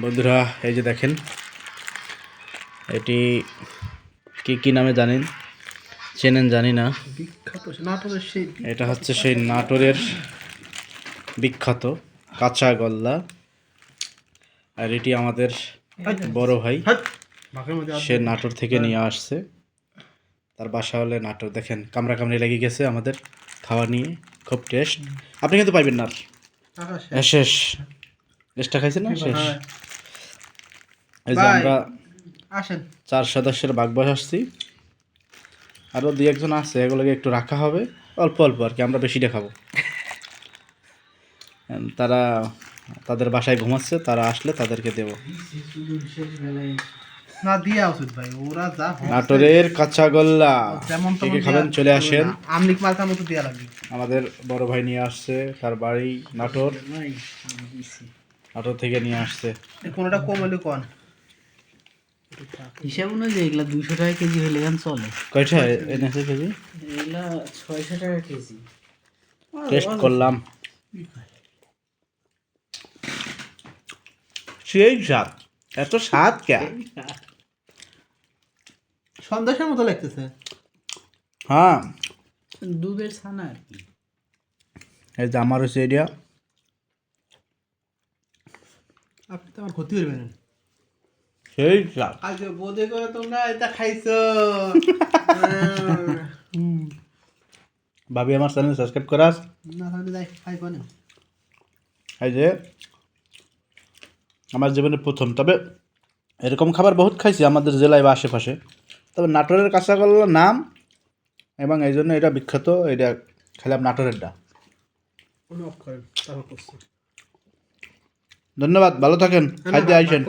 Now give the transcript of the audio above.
বন্ধুরা এই যে দেখেন এটি কি কি নামে জানেন? চেনেন জানি না। এটা হচ্ছে সেই নাটোরের বিখ্যাত কাঁচা গল্লা। আর এটি আমাদের বড় ভাই মধ্যে সে নাটোর থেকে নিয়ে আসছে। তার বাসা হলে নাটোর। দেখেন কামড়া কামড়ি লেগে গেছে আমাদের খাওয়া নিয়ে খুব টেস্ট। আপনি কিন্তু পাইবেন না শেষ। হ্যাঁ, শেষ। টেস্টটা খাইছেন না? শেষ। হ্যাঁ। এই যে আমরা আসেন। চার সদস্যের বাগবাস আসছি। আরও দুই একজন আছে এগুলোকে একটু রাখা হবে। অল্প অল্প আর কি আমরা বেশিটা খাব তারা তাদের বাসায় ঘুমাচ্ছে তারা আসলে তাদেরকে দেব। না দিয়া উচিত ভাই ওরা যা নাটোরের কাঁচা গোল্লা যেমন কে তেমন কে খাবেন চলে আসেন। আমলিক মার্কার মতো দেয়া লাগবে। আমাদের বড় ভাই নিয়ে আসছে তার বাড়ি নাটোর। নাটোর থেকে নিয়ে আসছে। কোনোটা কম হলে কন। হিসাব অনুযায়ী এগুলা দুশো টাকা কেজি হলে এখন চলে। কয়টা এনেছে কেজি? এগুলা ছয়শো টাকা কেজি। টেস্ট করলাম। সেই স্বাদ। এত স্বাদ কে? সন্দেশের মতো লাগতেছে। হ্যাঁ। দুধের ছানা আর কি। এই যে আমার হচ্ছে এরিয়া আপনি তো আমার ক্ষতি করবেন। সেই স্বাদ আজ বোধে করে তোমরা এটা খাইছো। ভাবি আমার চ্যানেল সাবস্ক্রাইব করাস না তাহলে যাই খাই কোনে এই যে আমার জীবনে প্রথম। তবে এরকম খাবার বহুত খাইছি আমাদের জেলায় বা আশেপাশে। তবে নাটোরের কাঁচাগোল্লার নাম এবং এই জন্য এটা বিখ্যাত এটা খেলাম নাটোরেরটা ধন্যবাদ ভালো থাকেন খাইতে আইসেন।